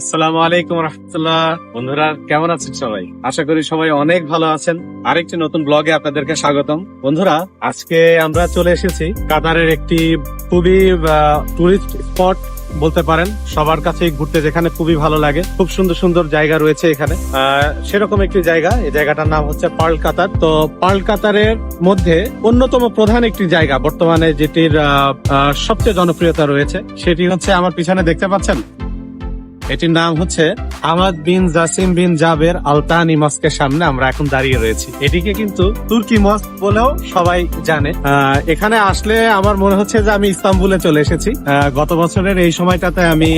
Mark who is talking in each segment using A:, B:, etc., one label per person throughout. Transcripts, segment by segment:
A: আসসালামু আলাইকুম রহমতুল্লাহ। বন্ধুরা, কেমন আছেন সবাই? আশা করি সবাই অনেক ভালো আছেন। আরেকটি নতুন ব্লগে আপনাদেরকে স্বাগতম। বন্ধুরা, আজকে আমরা চলে এসেছি কাতারের একটি খুবই টুরিস্ট স্পট বলতে পারেন। সবার কাছে ঘুরতে যেখানে খুবই ভালো লাগে। খুব সুন্দর সুন্দর জায়গা রয়েছে এখানে। সেরকম একটি জায়গা। এই জায়গাটার নাম হচ্ছে পার্ল কাতার। তো পার্ল কাতারের মধ্যে অন্যতম প্রধান একটি জায়গা বর্তমানে যেটির সবচেয়ে জনপ্রিয়তা রয়েছে, সেটি হচ্ছে আমার পিছনে দেখতে পাচ্ছেন? এটির নাম হচ্ছে আমাদ বিন জাসিম বিন জাবের আলতানি মস্কের সামনে আমরা এখন দাঁড়িয়ে রয়েছি। এটিকে কিন্তু তুর্কি মস্ক বলেও সবাই জানে। এখানে আসলে আমার মনে হচ্ছে যে আমি ইস্তাম্বুলে চলে এসেছি। গত বছরের এই সময়টাতে আমি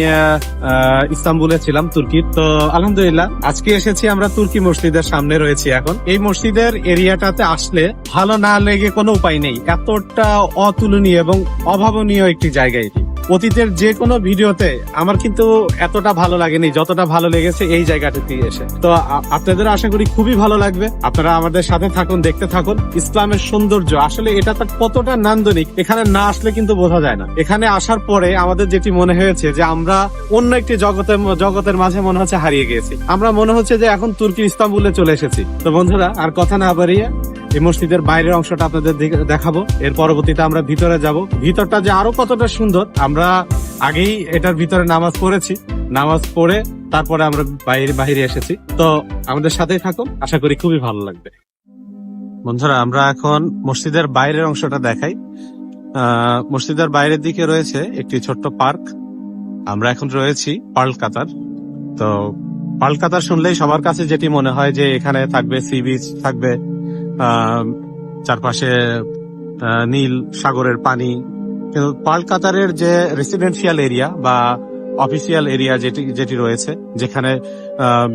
A: ইস্তাম্বুলে ছিলাম তুর্কির। তো আলহামদুলিল্লাহ, আজকে এসেছি আমরা তুর্কি মসজিদের সামনে রয়েছি এখন। এই মসজিদের এরিয়াটাতে আসলে ভালো না লেগে কোনো উপায় নেই। এতটা অতুলনীয় এবং অভাবনীয় একটি জায়গা এটি। অতীতের যে কোনো ভিডিওতে আমার কিন্তু এতটা ভালো লাগেনি, যতটা ভালো লেগেছে এই জায়গাটাতে এসে। তো আপনাদের আশা করি খুবই ভালো লাগবে। আপনারা আমাদের সাথে থাকুন, দেখতে থাকুন। ইসলামের সৌন্দর্য, আসলে এটা তো কতটা নান্দনিক, এখানে না আসলে কিন্তু বোঝা যায় না। এখানে আসার পরে আমাদের যেটি মনে হয়েছে যে আমরা অন্য একটি জগতের জগতের মাঝে মনে হচ্ছে হারিয়ে গিয়েছি আমরা মনে হচ্ছে যে এখন তুর্কি, ইস্তাম্বুলে চলে এসেছি। তো বন্ধুরা, আর কথা না বাড়িয়ে এই মসজিদের বাইরের অংশটা আপনাদের দেখাবো। এর পরবর্তীতে আমরা ভিতরে যাব। ভিতরটা যে আরও কতটা সুন্দর, আমরা আগেই এটার ভিতরে নামাজ পড়েছি। নামাজ পড়ে তারপরে আমরা বাইরে বাইরে এসেছি। তো আমাদের সাথেই থাকুন, আশা করি খুবই ভালো লাগবে। বন্ধুরা, আমরা এখন মসজিদের বাইরের অংশটা দেখাই। মসজিদের বাইরের দিকে রয়েছে একটি ছোট্ট পার্ক। আমরা এখন রয়েছি পার্ল কাতার তো পার্ল কাতার শুনলেই সবার কাছে যেটি মনে হয় যে এখানে থাকবে সি বিচ, থাকবে চারপাশে নীল সাগরের পানি। কিন্তু পার্ল কাতারের যে রেসিডেন্সিয়াল এরিয়া বা অফিসিয়াল এরিয়া যেটি যেটি রয়েছে, যেখানে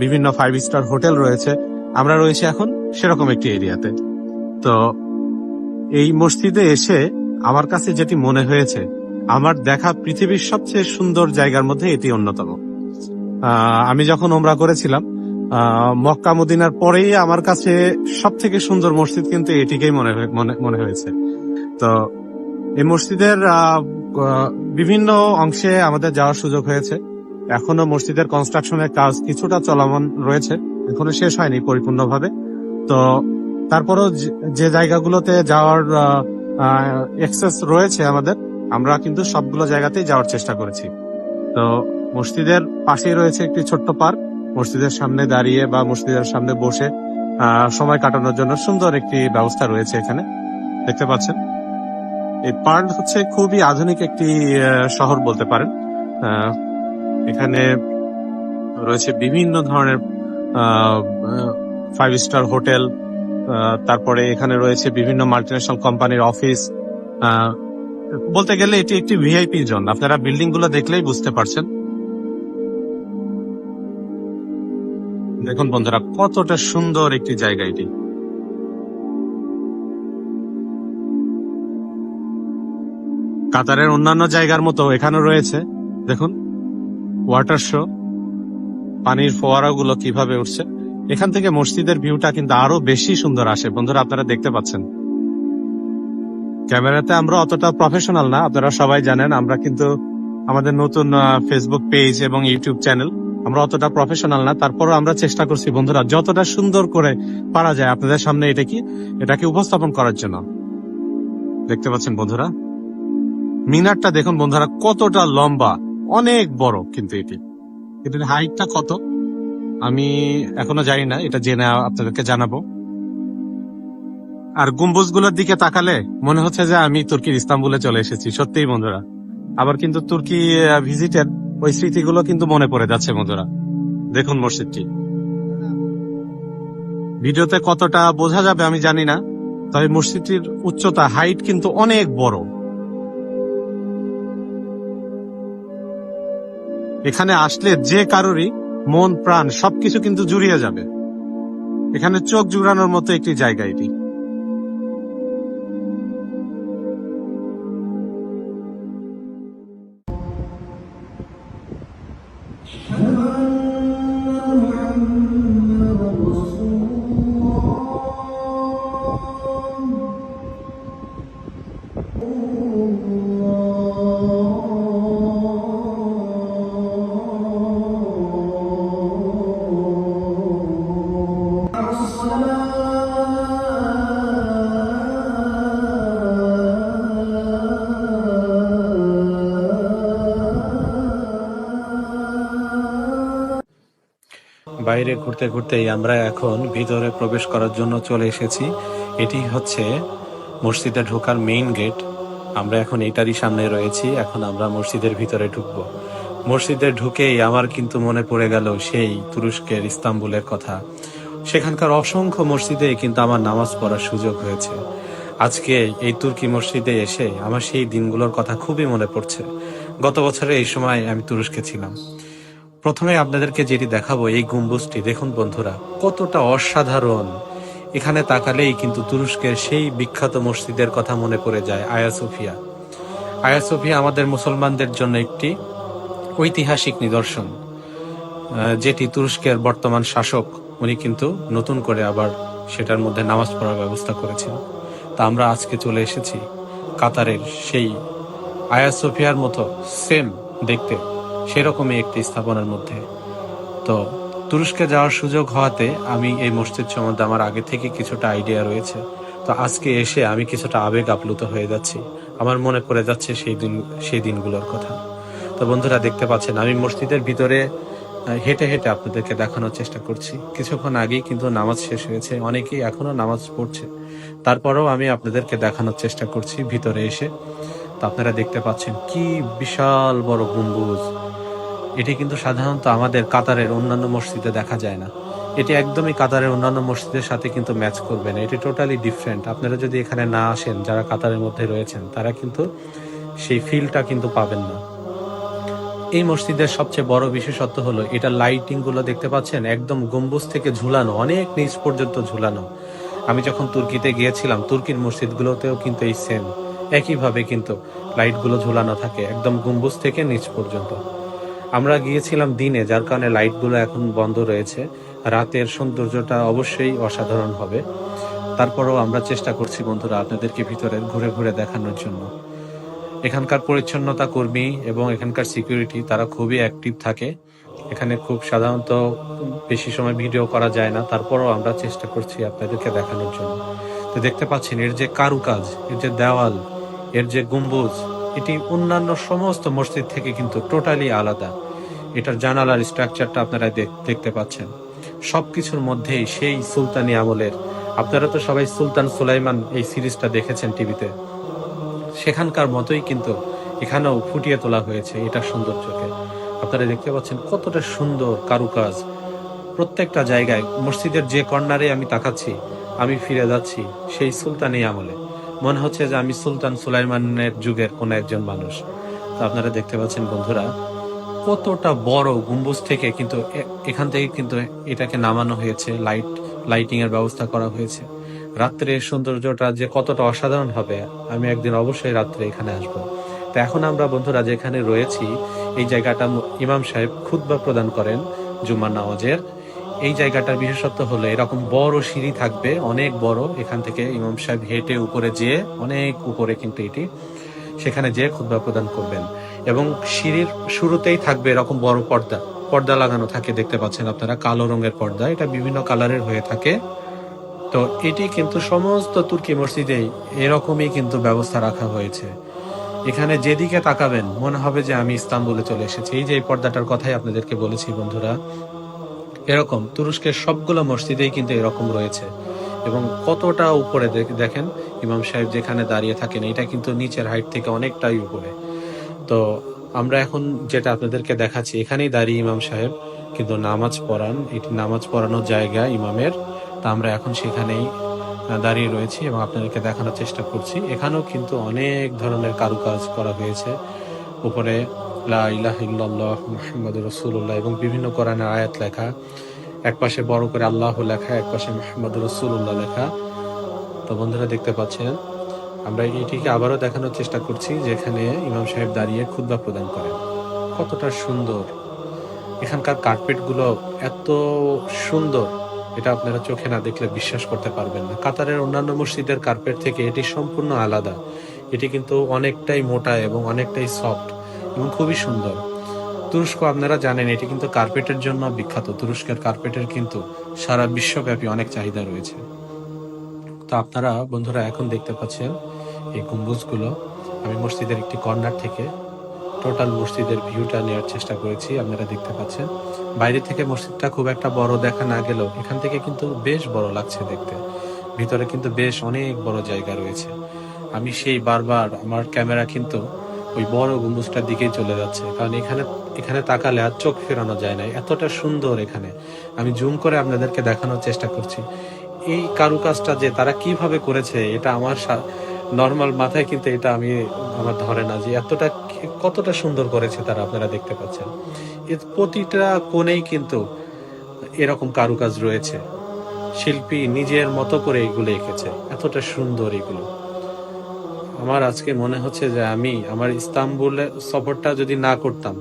A: বিভিন্ন ফাইভ স্টার হোটেল রয়েছে, আমরা রয়েছি এখন সেরকম একটি এরিয়াতে তো এই মসজিদে এসে আমার কাছে যেটি মনে হয়েছে, আমার দেখা পৃথিবীর সবচেয়ে সুন্দর জায়গার মধ্যে এটি অন্যতম। আমি যখন ওমরা করেছিলাম মক্কা, মদিনার পরেই আমার কাছে সব থেকে সুন্দর মসজিদ কিন্তু এটিকেই মনে মনে হয়েছে। তো এই মসজিদের বিভিন্ন অংশে আমাদের যাওয়ার সুযোগ হয়েছে। এখনও মসজিদের কনস্ট্রাকশনের কাজ কিছুটা চলমান রয়েছে। এখনও শেষ হয়নি পরিপূর্ণভাবে। তো তারপরও যে জায়গাগুলোতে যাওয়ার এক্সেস রয়েছে আমাদের, আমরা কিন্তু সবগুলো জায়গাতেই যাওয়ার চেষ্টা করেছি। তো মসজিদের পাশেই রয়েছে একটি ছোট্ট পার্ক মসজিদের সামনে দাঁড়িয়ে বা মসজিদের সামনে বসে সময় কাটানোর জন্য সুন্দর একটি ব্যবস্থা রয়েছে এখানে। দেখতে পাচ্ছেন? এই পার্ল হচ্ছে খুবই আধুনিক একটি শহর বলতে পারেন। এখানে রয়েছে বিভিন্ন ধরনের ফাইভ স্টার হোটেল তারপরে এখানে রয়েছে বিভিন্ন মাল্টিনেশনাল কোম্পানির অফিস বলতে গেলে এটি একটি ভিআইপি জোন। আপনারা বিল্ডিংগুলো দেখলেই বুঝতে পারছেন। দেখুন বন্ধুরা, কতটা সুন্দর একটি জায়গা এটি। কাতারের অন্যান্য জায়গার মতো এখানে রয়েছে। দেখুন ওয়াটার শো পানির ফোয়ারা গুলো কীভাবে উঠছে। এখান থেকে মসজিদের ভিউটা কিন্তু আরও বেশি সুন্দর আসে। বন্ধুরা, আপনারা দেখতে পাচ্ছেন। ক্যামেরাতে আমরা অতটা প্রফেশনাল না, আপনারা সবাই জানেন। আমরা কিন্তু আমাদের নতুন ফেসবুক পেজ এবং ইউটিউব চ্যানেল আমরা অতটা প্রফেশনাল না, তারপরও আমরা চেষ্টা করছি, বন্ধুরা, যতটা সুন্দর করে পারা যায়, আপনাদের সামনে এটা কি? এটাকে উপস্থাপন করার জন্য। দেখতে পাচ্ছেন, বন্ধুরা? মিনারটা দেখুন, বন্ধুরা, কতটা লম্বা, অনেক বড় কিন্তু এটি। এটির হাইটটা কত? আমি এখনও জানি না, এটা জেনে আপনাদেরকে জানাব। আর গম্বুজগুলোর দিকে তাকালে মনে হচ্ছে যে আমি তুর্কির ইস্তাম্বুলে চলে এসেছি, সত্যিই, বন্ধুরা। আবার কিন্তু তুর্কি ভিজিটের ওই স্মৃতিগুলো কিন্তু মনে পড়ে যাচ্ছে বন্ধুরা। দেখুন মসজিদটি। ভিডিওতে কতটা বোঝা যাবে আমি জানি না, তবে মসজিদটির উচ্চতা, হাইট কিন্তু অনেক বড়। এখানে আসলে যে কারোরই মন, প্রাণ সবকিছু কিন্তু জুড়িয়ে যাবে। এখানে চোখ জুড়ানোর মতো একটি জায়গা এটি। বাইরে ঘুরতে ঘুরতেই আমরা এখন ভিতরে প্রবেশ করার জন্য চলে এসেছি। এটি হচ্ছে মসজিদে ঢোকার মেইন গেট আমরা এখন এটারই সামনে রয়েছি, এখন আমরা মসজিদের ভিতরে ঢুকবো। মসজিদে ঢুকেই আমার কিন্তু মনে পড়ে গেল সেই তুরস্কের ইস্তাম্বুলের কথা। সেখানকার অসংখ্য মসজিদে কিন্তু আমার নামাজ পড়ার সুযোগ হয়েছে। আজকে এই তুর্কি মসজিদে এসে আমার সেই দিনগুলোর কথা খুবই মনে পড়ছে। গত বছরে এই সময় আমি তুরস্কে ছিলাম। প্রথমে আপনাদেরকে যেটি দেখাবো, এই গম্বুজটি। দেখুন বন্ধুরা, কতটা অসাধারণ। এখানে তাকালেই কিন্তু তুরস্কের সেই বিখ্যাত মসজিদের কথা মনে পড়ে যায়, আয়া সোফিয়া। আয়া সোফিয়া আমাদের মুসলমানদের জন্য একটি ঐতিহাসিক নিদর্শন যেটি তুরস্কের বর্তমান শাসক, উনি কিন্তু নতুন করে আবার সেটার মধ্যে নামাজ পড়ার ব্যবস্থা করেছেন। তা আমরা আজকে চলে এসেছি কাতারের সেই আয়া সোফিয়ার মতো সেম দেখতে। সেরকমই একটি স্থাপনার মধ্যে। তো তুরস্কে যাওয়ার সুযোগ হওয়াতে আমি এই মসজিদ সম্বন্ধে আমার আগে থেকে কিছুটা আইডিয়া রয়েছে। তো আজকে এসে আমি কিছুটা আবেগ আপ্লুত হয়ে যাচ্ছি। আমার মনে পড়ে যাচ্ছে সেই দিন, সেই দিনগুলোর কথা। তো বন্ধুরা দেখতে পাচ্ছেন, আমি মসজিদের ভিতরে হেঁটে হেঁটে আপনাদেরকে দেখানোর চেষ্টা করছি। কিছুক্ষণ আগেই কিন্তু নামাজ শেষ হয়েছে। অনেকেই এখনও নামাজ পড়ছে। তারপরেও আমি আপনাদেরকে দেখানোর চেষ্টা করছি ভিতরে এসে। তো আপনারা দেখতে পাচ্ছেন কি বিশাল বড় গম্বুজ। এটি কিন্তু সাধারণত আমাদের কাতারের অন্যান্য মসজিদে দেখা যায় না। এটি একদমই কাতারের অন্যান্য মসজিদের সাথে কিন্তু ম্যাচ করবে না। এটি টোটালি ডিফারেন্ট। আপনারা যদি এখানে না আসেন, যারা কাতারের মধ্যে রয়েছেন, তারা কিন্তু সেই ফিলটা কিন্তু পাবেন না। এই মসজিদের সবচেয়ে বড় বিশেষত্ব হলো, এটা লাইটিংগুলো দেখতে পাচ্ছেন, একদম গম্বুজ থেকে ঝুলানো, অনেক নিচ পর্যন্ত ঝুলানো। আমি যখন তুর্কিতে গিয়েছিলাম, তুর্কির মসজিদগুলোতেও কিন্তু এই সেম একইভাবে কিন্তু লাইটগুলো ঝুলানো থাকে, একদম গম্বুজ থেকে নিচ পর্যন্ত। আমরা গিয়েছিলাম দিনে, যার কারণে লাইটগুলো এখন বন্ধ রয়েছে। রাতের সৌন্দর্যটা অবশ্যই অসাধারণ হবে। তারপরেও আমরা চেষ্টা করছি বন্ধুরা আপনাদেরকে ভিতরে ঘুরে ঘুরে দেখানোর জন্য। এখানকার পরিচ্ছন্নতা কর্মী এবং এখানকার সিকিউরিটি তারা খুবই অ্যাক্টিভ থাকে। এখানে খুব সাধারণত বেশি সময় ভিডিও করা যায় না। তারপরও আমরা চেষ্টা করছি আপনাদেরকে দেখানোর জন্য। তো দেখতে পাচ্ছেন, এর যে কারুকাজ, এর যে দেওয়াল, এর যে গম্বুজ এটি অন্যান্য সমস্ত মসজিদ থেকে কিন্তু টোটালি আলাদা। এটার জানালার স্ট্রাকচারটা আপনারা দেখতে পাচ্ছেন। সবকিছুর মধ্যেই সেই সুলতানি আমলের। আপনারা তো সবাই সুলতান সুলাইমান এই সিরিজটা দেখেছেন টিভিতে। সেখানকার মতোই কিন্তু এখানেও ফুটিয়ে তোলা হয়েছে এটা সৌন্দর্যকে। আপনারা দেখতে পাচ্ছেন কতটা সুন্দর কারুকাজ। প্রত্যেকটা জায়গায় মসজিদের যে কর্নারে আমি তাকাচ্ছি, আমি ফিরে যাচ্ছি সেই সুলতানি আমলে। মনে হচ্ছে যে আমি সুলতান সুলাইমানের যুগের কোন একজন মানুষ। তো আপনারা দেখতে পাচ্ছেন বন্ধুরা, কতটা বড় গম্বুজ থেকে কিন্তু এখান থেকে কিন্তু এটাকে নামানো হয়েছে, লাইট লাইটিং এর ব্যবস্থা করা হয়েছে। রাত্রে সৌন্দর্যটা যে কতটা অসাধারণ হবে, আমি একদিন অবশ্যই রাত্রে এখানে আসব। তো এখন আমরা বন্ধুরা যেখানে রয়েছি, এই জায়গাটা ইমাম সাহেব খুতবা প্রদান করেন জুম্মার নামাজের। এই জায়গাটার বিশেষত্ব হলো এরকম বড় সিঁড়ি থাকবে, অনেক বড়। এখান থেকে ইমাম সাহেব হেঁটে উপরে যেয়ে অনেক উপরে কিন্তু এটি, সেখানে যেয়ে খুতবা প্রদান করবেন। এবং সিঁড়ির শুরুতেই থাকবে এরকম বড় পর্দা। পর্দা লাগানো থাকে, দেখতে পাচ্ছেন আপনারা, কালো রঙের পর্দা। এটা বিভিন্ন কালারের হয়ে থাকে। তো এটি কিন্তু সমস্ত তুর্কি মসজিদেই এরকমই কিন্তু ব্যবস্থা রাখা হয়েছে। এখানে যেদিকে তাকাবেন, মনে হবে যে আমি ইস্তাম্বুলে চলে এসেছি। এই যে এই পর্দাটার কথাই আপনাদেরকে বলেছি বন্ধুরা এরকম, তুরস্কের সবগুলো মসজিদেই কিন্তু এরকম রয়েছে। এবং কতটা উপরে দেখ- দেখেন, ইমাম সাহেব যেখানে দাঁড়িয়ে থাকেন, এটা কিন্তু নিচের হাইট থেকে অনেকটাই উপরে। তো আমরা এখন যেটা আপনাদেরকে দেখাচ্ছি, এখানেই দাঁড়িয়ে ইমাম সাহেব কিন্তু নামাজ পড়ান। এটি নামাজ পড়ানোর জায়গা ইমামের। তা আমরা এখন সেখানেই দাঁড়িয়ে রয়েছি এবং আপনাদেরকে দেখানোর চেষ্টা করছি। এখানেও কিন্তু অনেক ধরনের কারুকাজ করা হয়েছে। উপরে এবং বিভিন্ন কোরআনের আয়াত লেখা। এক পাশে বড় করে আল্লাহ লেখা, এক পাশে মুহাম্মাদুর রাসূলুল্লাহ লেখা। তো বন্ধুরা দেখতে পাচ্ছেন, আমরা এটিকে আবারও দেখানোর চেষ্টা করছি, যেখানে ইমাম সাহেব দাঁড়িয়ে খুতবা প্রদান করেন। কতটা সুন্দর। এখানকার কার্পেটগুলো এত সুন্দর, এটা আপনারা চোখে না দেখলে বিশ্বাস করতে পারবেন না। কাতারের অন্যান্য মসজিদের কার্পেট থেকে এটি সম্পূর্ণ আলাদা। এটি কিন্তু অনেকটাই মোটা এবং অনেকটাই সফট। এবং খুবই সুন্দর। তুরস্ক আপনারা জানেন, এটি কিন্তু কার্পেটের জন্য বিখ্যাত। তুরস্কের কার্পেটের কিন্তু সারা বিশ্বব্যাপী অনেক চাহিদা রয়েছে। তো আপনারা, বন্ধুরা, এখন দেখতে পাচ্ছেন এই গম্বুজগুলো। আমি মসজিদের একটি কর্নার থেকে টোটাল মসজিদের ভিউটা নেওয়ার চেষ্টা করেছি, আপনারা দেখতে পাচ্ছেন।
B: বাইরে থেকে মসজিদটা খুব একটা বড় দেখা না গেলেও এখান থেকে কিন্তু বেশ বড় লাগছে দেখতে। ভিতরে কিন্তু বেশ অনেক বড় জায়গা রয়েছে। আমি সেই বারবার আমার ক্যামেরা কিন্তু ওই বড় গম্বুজটার দিকেই চলে যাচ্ছে। কারণ এখানে এখানে তাকালে আর চোখ ফেরানো যায় না। এতটা সুন্দর এখানে। আমি জুম করে আপনাদেরকে দেখানোর চেষ্টা করছি। এই কারুকাজটা যে তারা কীভাবে করেছে, এটা আমার নর্মাল মাথায় কিন্তু এটা আমি, আমার ধরে না যে এতটা কতটা সুন্দর করেছে তারা আপনারা দেখতে পাচ্ছেন। এর প্রতিটা কোণেই কিন্তু এরকম কারুকাজ রয়েছে। শিল্পী নিজের মতো করে এগুলো এঁকেছে। এতটা সুন্দর এগুলো। আমার আজকে মনে হচ্ছে যে আমি আমার ইস্তাম্বুলে সফরটা যদি না করতাম,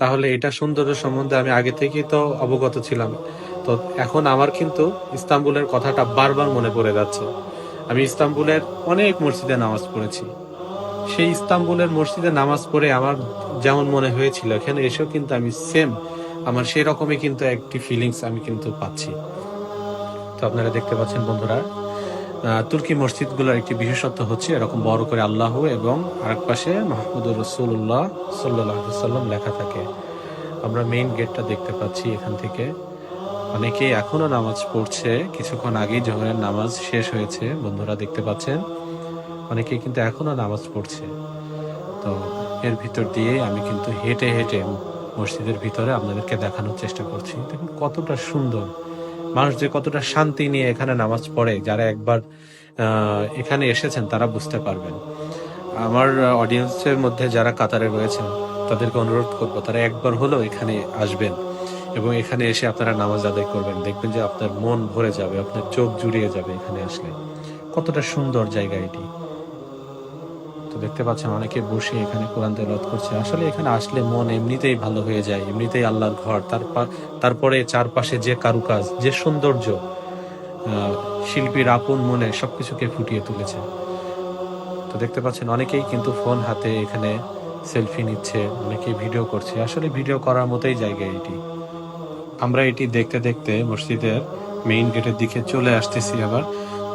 B: তাহলে এটা সৌন্দর্য সম্বন্ধে আমি আগে থেকেই তো অবগত ছিলাম। তো এখন আমার কিন্তু ইস্তাম্বুলের কথাটা বারবার মনে পড়ে যাচ্ছে। আমি ইস্তাম্বুলের অনেক মসজিদে নামাজ পড়েছি। সেই ইস্তাম্বুলের মসজিদে নামাজ পড়ে আমার যেমন মনে হয়েছিল, এখানে এসেও কিন্তু আমি সেম আমার সেই রকমই কিন্তু একটি ফিলিংস আমি কিন্তু পাচ্ছি। তো আপনারা দেখতে পাচ্ছেন বন্ধুরা তুর্কি মসজিদগুলোর একটি বিশেষত্ব হচ্ছে এরকম বড় করে আল্লাহ এবং আরেক পাশে মাহমুদুর রসুল্লাহ সাল্লাহ সাল্লাম লেখা থাকে। আমরা মেইন গেটটা দেখতে পাচ্ছি এখান থেকে। অনেকেই এখনও নামাজ পড়ছে, কিছুক্ষণ আগেই জোহরের নামাজ শেষ হয়েছে, বন্ধুরা দেখতে পাচ্ছেন। অনেকেই কিন্তু এখনও নামাজ পড়ছে। তো এর ভিতর দিয়ে আমি কিন্তু হেঁটে হেঁটে মসজিদের ভিতরে আপনাদেরকে দেখানোর চেষ্টা করছি। দেখুন কতটা সুন্দর। মানুষ যে কতটা শান্তি নিয়ে এখানে নামাজ পড়ে, যারা একবার এখানে এসেছেন, তারা বুঝতে পারবেন। আমার অডিয়েন্সের মধ্যে যারা কাতারে রয়েছেন, তাদেরকে অনুরোধ করব, তারা একবার হলেও এখানে আসবেন এবং এখানে এসে আপনারা নামাজ আদায় করবেন। দেখবেন যে আপনার মন ভরে যাবে, আপনার চোখ জুড়িয়ে যাবে এখানে আসলে। কতটা সুন্দর জায়গা এটি। দেখতে পাচ্ছেন অনেকে বসে এখানে কোরআন তেলাওয়াত করছে। আসলে এখানে আসলে মন এমনিতেই ভালো হয়ে যায়, এমনিতেই আল্লাহর ঘর। তার পা- তারপরে চারপাশে যে কারুকাজ, যে সৌন্দর্য শিল্পীর আপন মনে সবকিছুকে ফুটিয়ে তুলেছে। তো দেখতে পাচ্ছেন অনেকেই কিন্তু ফোন হাতে এখানে সেলফি নিচ্ছে অনেকেই ভিডিও করছে। আসলে ভিডিও করার মতোই জায়গা এটি। আমরা এটি দেখতে দেখতে মসজিদের মেইন গেটের দিকে চলে আসতেছি আবার।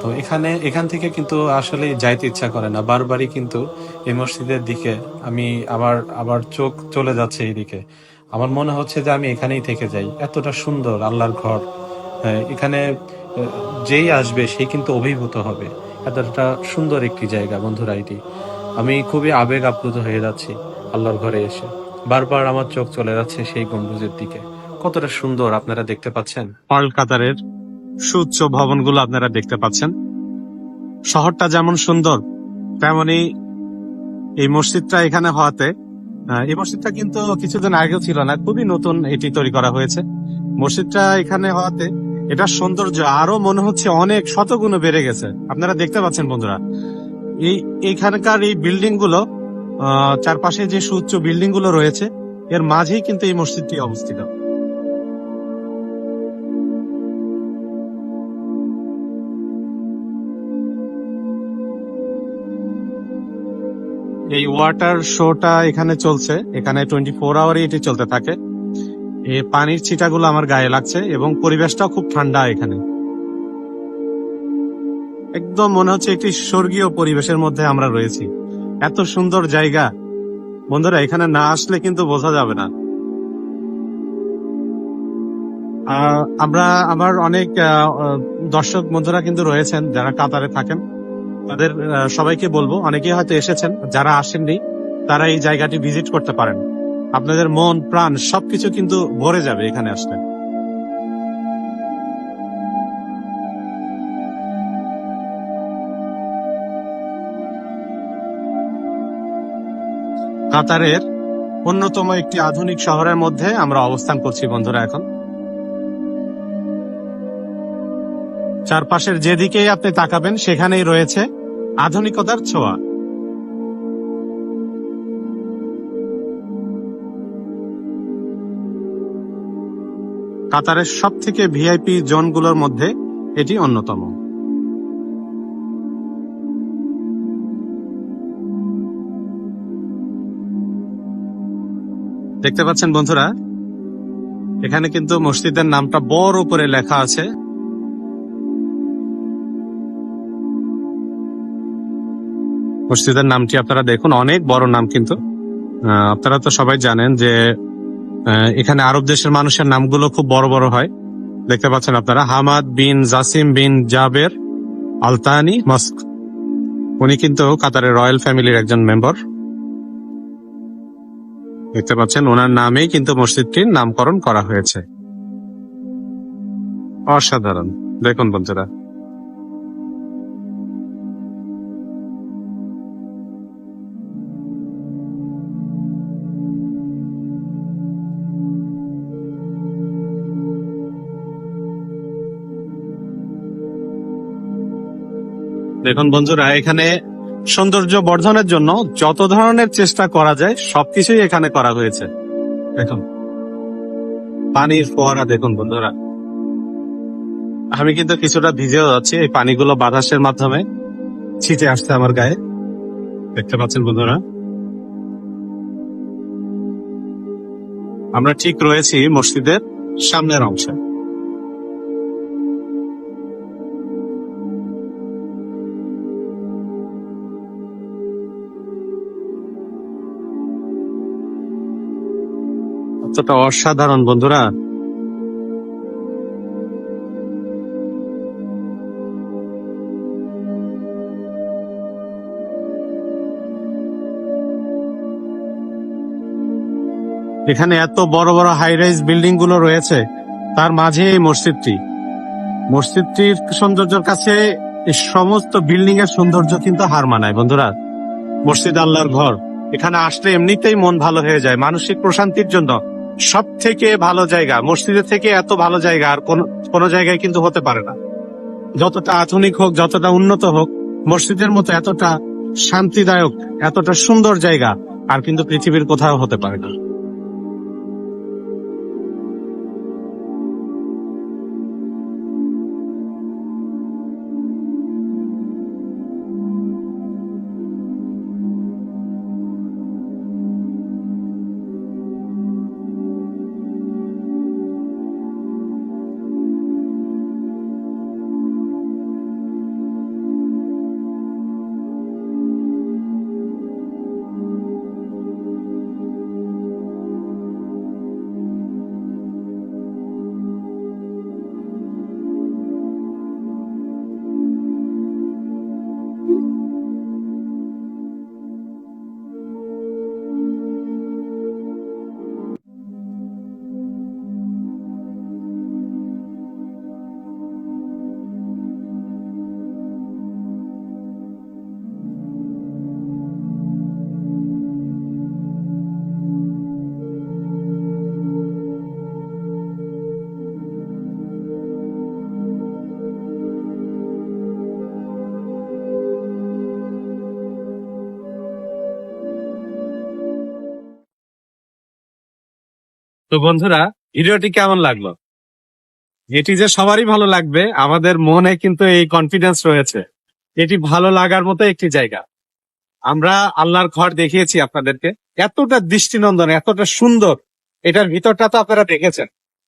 B: তো এখানে এখান থেকে কিন্তু আসলে যাইতে ইচ্ছা করে না। বারবারই কিন্তু এই মসজিদের দিকে আমি আবার আবার চোখ চলে যাচ্ছে এইদিকে। আমার মনে হচ্ছে যে আমি এখানেই থেকে যাই। এতটা সুন্দর আল্লাহর ঘর। হ্যাঁ, এখানে যেই আসবে সেই কিন্তু অভিভূত হবে। এতটা সুন্দর একটি জায়গা বন্ধুরা এটি। আমি খুবই আবেগ আপ্লুত হয়ে যাচ্ছি আল্লাহর ঘরে এসে। বারবার আমার চোখ চলে যাচ্ছে সেই গম্বুজের দিকে। কতটা সুন্দর আপনারা দেখতে পাচ্ছেন।
A: পাল কাতারের সুউচ্চ ভবনগুলো আপনারা দেখতে পাচ্ছেন। শহরটা যেমন সুন্দর, তেমনি এই মসজিদটা এখানে হওয়াতে এই মসজিদটা কিন্তু কিছুদিন আগেও ছিল না, খুবই নতুন এটি তৈরি করা হয়েছে। মসজিদটা এখানে হওয়াতে এটার সৌন্দর্য আরও মনে হচ্ছে অনেক শতগুণ বেড়ে গেছে। আপনারা দেখতে পাচ্ছেন বন্ধুরা, এই এইখানকার এই বিল্ডিংগুলো চারপাশে যে সুউচ্চ বিল্ডিংগুলো রয়েছে, এর মাঝেই কিন্তু এই মসজিদটি অবস্থিত। এই ওয়াটার শোটা এখানে চলছে। এখানে টোয়েন্টি ফোর আওয়ারই এটি চলতে থাকে। এই পানির ছিটাগুলো আমার গায়ে লাগছে এবং পরিবেশটাও খুব ঠান্ডা এখানে। একদম মনে হচ্ছে একটি স্বর্গীয় পরিবেশের মধ্যে আমরা রয়েছি। এত সুন্দর জায়গা। বন্ধুরা, এখানে না আসলে কিন্তু বোঝা যাবে না। আমরা, আমার অনেক দর্শক বন্ধুরা কিন্তু রয়েছেন যারা কাতারে থাকেন। তাদের সবাইকে বলব অনেকে হয়তো এসেছেন, যারা আসেননি, তারা এই জায়গাটি ভিজিট করতে পারেন। আপনাদের মন, প্রাণ, সবকিছু কিন্তু ভরে যাবে এখানে আসলে। কাতারের অন্যতম একটি আধুনিক শহরের মধ্যে আমরা অবস্থান করছি বন্ধুরা এখন। চারপাশের যেদিকেই আপনি তাকাবেন, সেখানেই রয়েছে আধুনিকতার ছোঁয়া। কাতারের সব থেকে ভিআইপি জোনগুলোর মধ্যে এটি অন্যতম। দেখতে পাচ্ছেন বন্ধুরা, এখানে কিন্তু মসজিদের নামটা বড় করে লেখা আছে মসজিদের নামটি আপনারা দেখুন, অনেক বড় নাম কিন্তু। আপনারা তো সবাই জানেন যে এখানে আরব দেশের মানুষের নামগুলো খুব বড় বড় হয়। দেখতে পাচ্ছেন আপনারা, Hamad bin Jasim bin Jaber Al Thani mosque. উনি কিন্তু কাতারের রয়্যাল ফ্যামিলির একজন মেম্বার। দেখতে পাচ্ছেন, ওনার নামেই কিন্তু মসজিদটির নামকরণ করা হয়েছে। অসাধারণ। দেখুন বন্ধুরা দেখুন বন্ধুরা, এখানে সৌন্দর্য বর্ধনের জন্য যত ধরনের চেষ্টা করা যায়, সবকিছুই এখানে করা হয়েছে। দেখুন। পানির ফোয়ারা দেখুন বন্ধুরা। আমি কিন্তু কিছুটা ভিজেও যাচ্ছি, এই পানিগুলো বাতাসের মাধ্যমে ছিটে আসছে আমার গায়ে। দেখতে পাচ্ছেন বন্ধুরা? আমরা ঠিক রয়েছি মসজিদের সামনের অংশে। কতটা অসাধারণ, বন্ধুরা। এখানে এত বড় বড় হাই রাইজ বিল্ডিংগুলো রয়েছে, তার মাঝে এই মসজিদটি। মসজিদটির সৌন্দর্যের কাছে এই সমস্ত বিল্ডিং এর সৌন্দর্য কিন্তু হার মানায়, বন্ধুরা। মসজিদ আল্লাহর ঘর। এখানে আসলে এমনিতেই মন ভালো হয়ে যায়, মানসিক প্রশান্তির জন্য। সব থেকে ভালো জায়গা, মসজিদের থেকে এত ভালো জায়গা আর কোন, কোনো জায়গায় কিন্তু হতে পারে না। যতটা আধুনিক হোক, যতটা উন্নত হোক, মসজিদের মতো এতটা শান্তিদায়ক, এতটা সুন্দর জায়গা আর কিন্তু পৃথিবীর কোথাও হতে পারে না। তো বন্ধুরা, ভিডিওটি কেমন লাগল? এটি যে সবারই ভালো লাগবে, আমাদের মনে কিন্তু এই কনফিডেন্স রয়েছে। এটি ভালো লাগার মতো একটি জায়গা। আমরা আল্লাহর ঘর দেখিয়েছি আপনাদেরকে। এতটা দৃষ্টিনন্দন, এতটা সুন্দর। এটার ভিতরটা তো আপনারা দেখেছেন।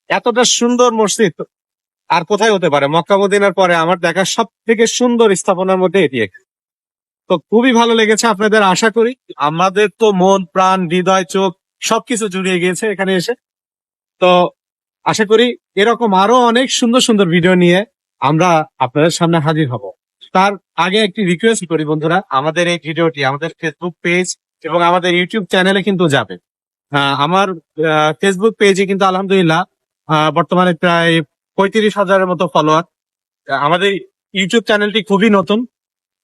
A: এতটা সুন্দর মসজিদ আর কোথায় হতে পারে? মক্কা মদিনার পরে আমার দেখা সব থেকে সুন্দর স্থাপনার মধ্যে এটি একটি। তো খুবই ভালো লেগেছে আপনাদের, আশা করি। আমাদের তো মন, প্রাণ, হৃদয়, চোখ সবকিছু জুড়িয়ে গিয়েছে এখানে এসে। তো আশা করি এরকম আরও অনেক সুন্দর সুন্দর ভিডিও নিয়ে আমরা আপনাদের সামনে হাজির হব। তার আগে একটি রিকোয়েস্ট করি বন্ধুরা, আমাদের এই ভিডিওটি আমাদের ফেসবুক পেজ এবং আমাদের ইউটিউব চ্যানেলে কিন্তু যাবে। আমার ফেসবুক পেজে কিন্তু আলহামদুলিল্লাহ বর্তমানে প্রায় পঁয়ত্রিশ হাজারের মতো ফলোয়ার আমাদের ইউটিউব চ্যানেলটি খুবই নতুন।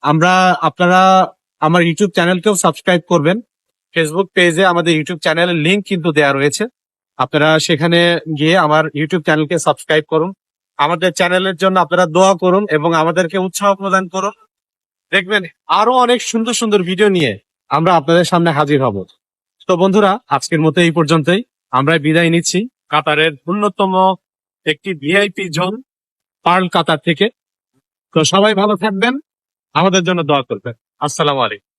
A: আমরা, আপনারা আমার ইউটিউব চ্যানেলকেও সাবস্ক্রাইব করবেন। ফেসবুক পেজে আমাদের ইউটিউব চ্যানেলের লিঙ্ক কিন্তু দেওয়া রয়েছে। আপনারা সেখানে গিয়ে আমার ইউটিউব চ্যানেলকে সাবস্ক্রাইব করুন। আমাদের চ্যানেলের জন্য আপনারা দোয়া করুন এবং আমাদেরকে উৎসাহ প্রদান করুন। দেখবেন আরও অনেক সুন্দর সুন্দর ভিডিও নিয়ে আমরা আপনাদের সামনে হাজির হব। তো বন্ধুরা, আজকের মতো এই পর্যন্তই। আমরা বিদায় নিচ্ছি কাতারের অন্যতম একটি ভিআইপি জোন পার্ল কাতার থেকে। তো সবাই ভালো থাকবেন। আমাদের জন্য দোয়া করবেন। আসসালামু আলাইকুম।